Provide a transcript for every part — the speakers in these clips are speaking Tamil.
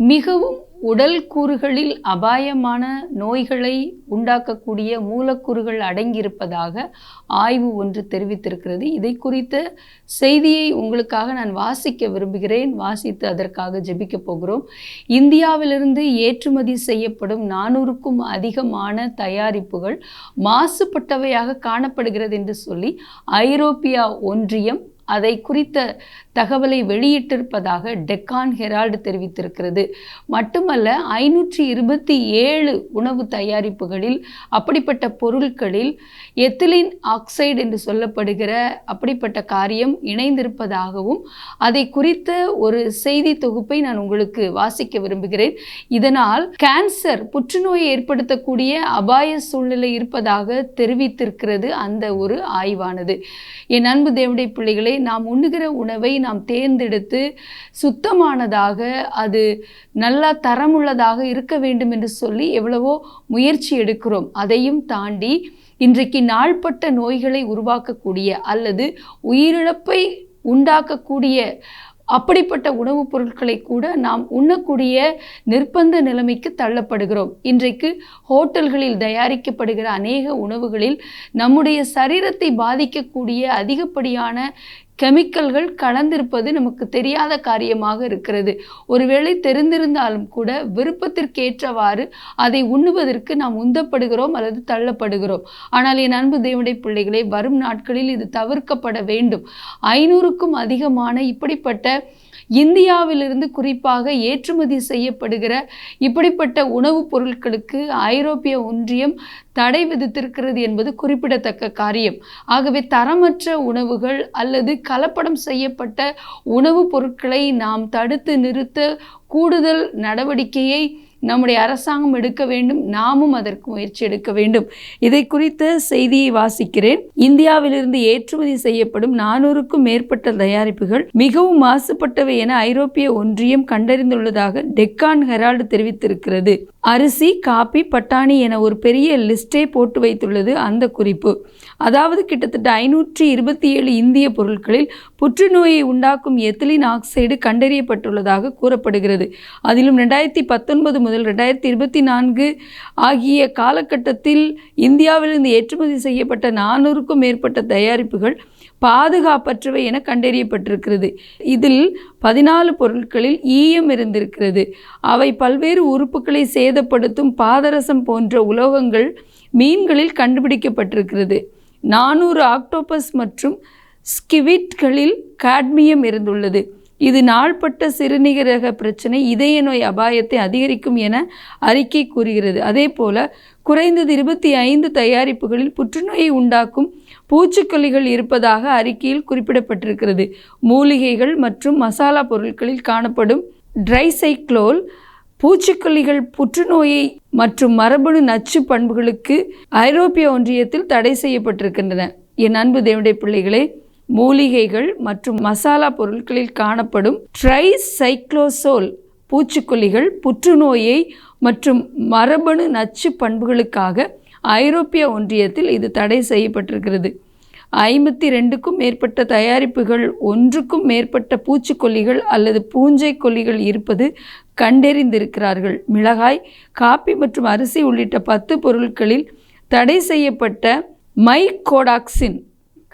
மிகவும் உடல் கூறுகளில் அபாயமான நோய்களை உண்டாக்கக்கூடிய மூலக்கூறுகள் அடங்கியிருப்பதாக ஆய்வு ஒன்று தெரிவித்திருக்கிறது. இதை குறித்த செய்தியை உங்களுக்காக நான் வாசிக்க விரும்புகிறேன். வாசித்து அதற்காக ஜெபிக்க போகிறோம். இந்தியாவிலிருந்து ஏற்றுமதி செய்யப்படும் நானூறுக்கும் அதிகமான தயாரிப்புகள் மாசுபட்டவையாக காணப்படுகிறது என்று சொல்லி ஐரோப்பியா ஒன்றியம் அதை குறித்த தகவலை வெளியிட்டிருப்பதாக டெக்கான் ஹெரால்டு தெரிவித்திருக்கிறது. மட்டுமல்ல ஐநூற்றி இருபத்தி ஏழு உணவு தயாரிப்புகளில் அப்படிப்பட்ட பொருட்களில் எத்திலின் ஆக்சைடு என்று சொல்லப்படுகிற அப்படிப்பட்ட காரியம் இணைந்திருப்பதாகவும் அதை குறித்த ஒரு செய்தி தொகுப்பை நான் உங்களுக்கு வாசிக்க விரும்புகிறேன். இதனால் கேன்சர் புற்றுநோயை ஏற்படுத்தக்கூடிய அபாய சூழ்நிலை இருப்பதாக தெரிவித்திருக்கிறது அந்த ஒரு ஆய்வானது. என் அன்பு தேவடைய பிள்ளைகளே நாம் உண்ணுகிற உணவை நாம் தேர்ந்தெடுத்து சுத்தமானதாக அது நல்லா தரமுள்ளதாக இருக்க வேண்டும் என்று சொல்லி எவ்வளவோ முயற்சி எடுக்கிறோம். அதையும் தாண்டி இன்றைக்கு நாள்பட்ட நோய்களை உருவாக்கக்கூடிய அல்லது உயிரிழப்பை உண்டாக்கக்கூடிய அப்படிப்பட்ட உணவுப் பொருட்களை கூட நாம் உண்ணக்கூடிய நிர்பந்த நிலைமைக்கு தள்ளப்படுகிறோம். இன்றைக்கு ஹோட்டல்களில் தயாரிக்கப்படுகிற அநேக உணவுகளில் நம்முடைய சரீரத்தை பாதிக்கக்கூடிய அதிகப்படியான கெமிக்கல்கள் கலந்திருப்பது நமக்கு தெரியாத காரியமாக இருக்கிறது. ஒருவேளை தெரிந்திருந்தாலும் கூட விருப்பத்திற்கேற்றவாறு அதை உண்ணுவதற்கு நாம் உந்தப்படுகிறோம் அல்லது தள்ளப்படுகிறோம். ஆனால் என் அன்பு தேவனுடைய பிள்ளைகளை வரும் நாட்களில் இது தவிர்க்கப்பட வேண்டும். ஐநூறுக்கும் அதிகமான இப்படிப்பட்ட இந்தியாவிலிருந்து குறிப்பாக ஏற்றுமதி செய்யப்படுகிற இப்படிப்பட்ட உணவுப் பொருட்களுக்கு ஐரோப்பிய ஒன்றியம் தடை விதித்திருக்கிறது என்பது குறிப்பிடத்தக்க காரியம். ஆகவே தரமற்ற உணவுகள் அல்லது கலப்படம் செய்யப்பட்ட உணவுப் பொருட்களை நாம் தடுத்து நிறுத்த கூடுதல் நடவடிக்கையை நம்முடைய அரசாங்கம் எடுக்க வேண்டும் நாமும் அதற்கு முயற்சி எடுக்க வேண்டும். இதை குறித்த செய்தியை வாசிக்கிறேன். இந்தியாவிலிருந்து ஏற்றுமதி செய்யப்படும் நானூறுக்கும் மேற்பட்ட தயாரிப்புகள் மிகவும் மாசுபட்டவை என ஐரோப்பிய ஒன்றியம் கண்டறிந்துள்ளதாக டெக்கான் ஹெரால்டு தெரிவித்திருக்கிறது. அரிசி காபி பட்டாணி என ஒரு பெரிய லிஸ்டே போட்டு வைத்துள்ளது அந்த குறிப்பு. அதாவது கிட்டத்தட்ட ஐநூற்றி இருபத்தி ஏழு இந்திய பொருட்களில் புற்றுநோயை உண்டாக்கும் எத்திலின் ஆக்சைடு கண்டறியப்பட்டுள்ளதாக கூறப்படுகிறது. அதிலும் ரெண்டாயிரத்தி பத்தொன்பது முதல் ரெண்டாயிரத்தி இருபத்தி நான்கு ஆகிய காலகட்டத்தில் இந்தியாவிலிருந்து ஏற்றுமதி செய்யப்பட்ட நானூறுக்கும் மேற்பட்ட தயாரிப்புகள் பாதுகாப்பற்றவை என கண்டறியப்பட்டிருக்கிறது. இதில் பதினாலு பொருட்களில் ஈயம் இருந்திருக்கிறது. அவை பல்வேறு உறுப்புகளை சேதப்படுத்தும் பாதரசம் போன்ற உலோகங்கள் மீன்களில் கண்டுபிடிக்கப்பட்டிருக்கிறது. நானூறு ஆக்டோபஸ் மற்றும் ஸ்கிவிட்களில் காட்மியம் இருந்துள்ளது. இது நாள்பட்ட சிறுநீரக பிரச்சனை இதய நோய் அபாயத்தை அதிகரிக்கும் என அறிக்கை கூறுகிறது. அதே போல குறைந்தது இருபத்தி ஐந்து தயாரிப்புகளில் புற்றுநோயை உண்டாக்கும் பூச்சிக்கொல்லிகள் இருப்பதாக அறிக்கையில் குறிப்பிடப்பட்டிருக்கிறது. மூலிகைகள் மற்றும் மசாலா பொருட்களில் காணப்படும் ட்ரைசைக்ளோல் பூச்சிக்கொல்லிகள் புற்றுநோயை மற்றும் மரபணு நச்சு பண்புகளுக்கு ஐரோப்பிய ஒன்றியத்தில் தடை செய்யப்பட்டிருக்கின்றன. என் அன்பு தேவடைய பிள்ளைகளே மூலிகைகள் மற்றும் மசாலா பொருட்களில் காணப்படும் ட்ரைசைக்ளோசோல் பூச்சிக்கொல்லிகள் புற்றுநோயை மற்றும் மரபணு நச்சு பண்புகளுக்காக ஐரோப்பிய ஒன்றியத்தில் இது தடை செய்யப்பட்டிருக்கிறது. ஐம்பத்தி ரெண்டுக்கும் மேற்பட்ட தயாரிப்புகள் ஒன்றுக்கும் மேற்பட்ட பூச்சிக்கொல்லிகள் அல்லது பூஞ்சை கொல்லிகள் இருப்பது கண்டறிந்திருக்கிறார்கள். மிளகாய் காப்பி மற்றும் அரிசி உள்ளிட்ட பத்து பொருட்களில் தடை செய்யப்பட்ட மைகோடாக்சின்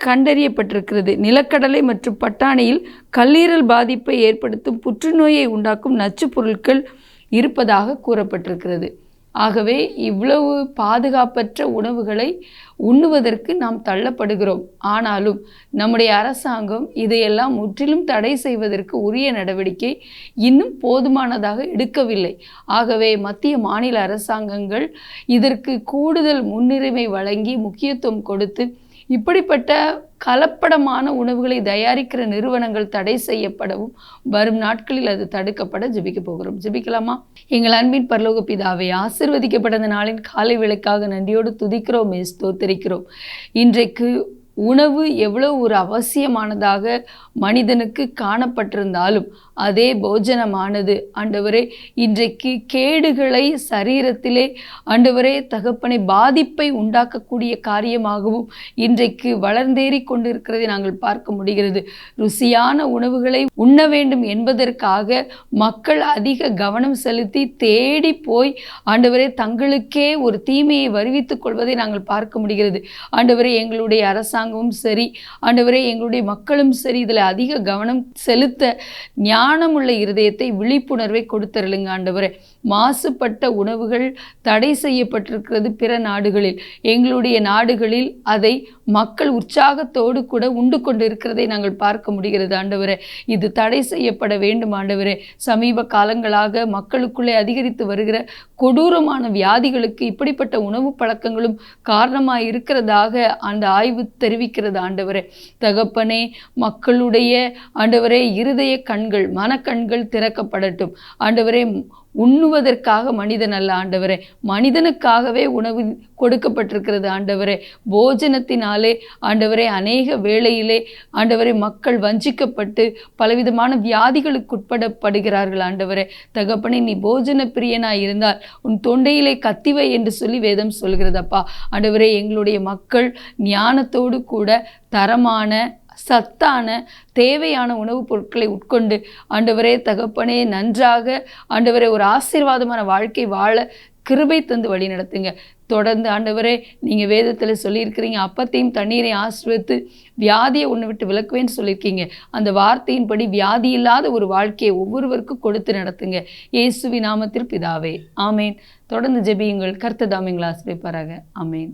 கண்டறியப்பட்டிருக்கிறது. நிலக்கடலை மற்றும் பட்டாணியில் கல்லீரல் பாதிப்பை ஏற்படுத்தும் புற்றுநோயை உண்டாக்கும் நச்சு பொருட்கள் இருப்பதாக கூறப்பட்டிருக்கிறது. ஆகவே இவ்வளவு பாதுகாப்பற்ற உணவுகளை உண்ணுவதற்கு நாம் தள்ளப்படுகிறோம். ஆனாலும் நம்முடைய அரசாங்கம் இதையெல்லாம் முற்றிலும் தடை செய்வதற்கு உரிய நடவடிக்கை இன்னும் போதுமானதாக எடுக்கவில்லை. ஆகவே மத்திய மாநில அரசாங்கங்கள் இதற்கு கூடுதல் முன்னுரிமை வழங்கி முக்கியத்துவம் கொடுத்து இப்படிப்பட்ட கலப்படமான உணவுகளை தயாரிக்கிற நிறுவனங்கள் தடை செய்யப்படவும் வரும் நாட்களில் அது தடுக்கப்பட ஜெபிக்க போகிறோம். ஜெபிக்கலாமா? எங்கள் அன்பின் பரலோக பிதாவை ஆசிர்வதிக்கப்பட்ட நாளின் காலை விளக்காக நன்றியோடு துதிக்கிறோம் ஸ்தோத்தரிக்கிறோம். இன்றைக்கு உணவு எவ்வளோ ஒரு அவசியமானதாக மனிதனுக்கு காணப்பட்டிருந்தாலும் அதே போஜனமானது. ஆண்டவரே இன்றைக்கு கேடுகளை சரீரத்திலே ஆண்டவரே தகப்பனை பாதிப்பை உண்டாக்கக்கூடிய காரியமாகவும் இன்றைக்கு வளர்ந்தேறி கொண்டிருக்கிறதை நாங்கள் பார்க்க முடிகிறது. ருசியான உணவுகளை உண்ண வேண்டும் என்பதற்காக மக்கள் அதிக கவனம் செலுத்தி தேடி போய் ஆண்டவரே தங்களுக்கே ஒரு தீமையை வருவித்துக் கொள்வதை நாங்கள் பார்க்க முடிகிறது. ஆண்டவரே எங்களுடைய அரசாங்கம் அரசாங்கமும் சரி ஆண்டவரே எங்களுடைய மக்களும் சரி இதில் அதிக கவனம் செலுத்த ஞானமுள்ள இருதயத்தை விழிப்புணர்வை கொடுத்தருளுங்க ஆண்டவரே. மாசுபட்ட உணவுகள் தடை செய்யப்பட்டிருக்கிறது பிற நாடுகளில். எங்களுடைய நாடுகளில் அதை மக்கள் உற்சாகத்தோடு கூட உண்டு கொண்டு இருக்கிறதை நாங்கள் பார்க்க முடிகிறது ஆண்டவரே. இது தடை செய்யப்பட வேண்டும் ஆண்டவரே. சமீப காலங்களாக மக்களுக்குள்ளே அதிகரித்து வருகிற கொடூரமான வியாதிகளுக்கு இப்படிப்பட்ட உணவு பழக்கங்களும் காரணமாக இருக்கிறதாக அந்த ஆய்வு தெரிவிக்கிறது ஆண்டவரே. தகப்பனே மக்களுடைய ஆண்டவரே இருதய கண்கள் மனக்கண்கள் திறக்கப்படட்டும். ஆண்டவரே உண்ணுவதற்காக மனிதன் அல்ல ஆண்டவரே. மனிதனுக்காகவே உணவு கொடுக்கப்பட்டிருக்கிறது ஆண்டவரே. போஜனத்தினாலே ஆண்டவரே அநேக வேளையிலே ஆண்டவரே மக்கள் வஞ்சிக்கப்பட்டு பலவிதமான வியாதிகளுக்கு உட்படப்படுகிறார்கள் ஆண்டவரே. தகப்பனே நீ போஜன பிரியனாய் இருந்தால் உன் தொண்டையிலே கத்திவை என்று சொல்லி வேதம் சொல்கிறதப்பா. ஆண்டவரே எங்களுடைய மக்கள் ஞானத்தோடு கூட தரமான சத்தான தேவையான உணவுப் பொருட்களை உட்கொண்டு ஆண்டவரே தகப்பனே நன்றாக ஆண்டவரே ஒரு ஆசீர்வாதமான வாழ்க்கை வாழ கிருபை தந்து வழி நடத்துங்க. தொடர்ந்து ஆண்டவரே நீங்கள் வேதத்தில் சொல்லியிருக்கிறீங்க அப்பத்தையும் தண்ணீரையும் ஆசிர்வித்து வியாதியை ஒன்று விட்டு விளக்குவேன்னு சொல்லியிருக்கீங்க. அந்த வார்த்தையின்படி வியாதி இல்லாத ஒரு வாழ்க்கையை ஒவ்வொருவருக்கும் கொடுத்து நடத்துங்க. இயேசுவி நாமத்தில் பிதாவே ஆமேன். தொடர்ந்து ஜெபியுங்கள் கர்த்ததாமிங்களை ஆசிரியப்பாராக ஆமேன்.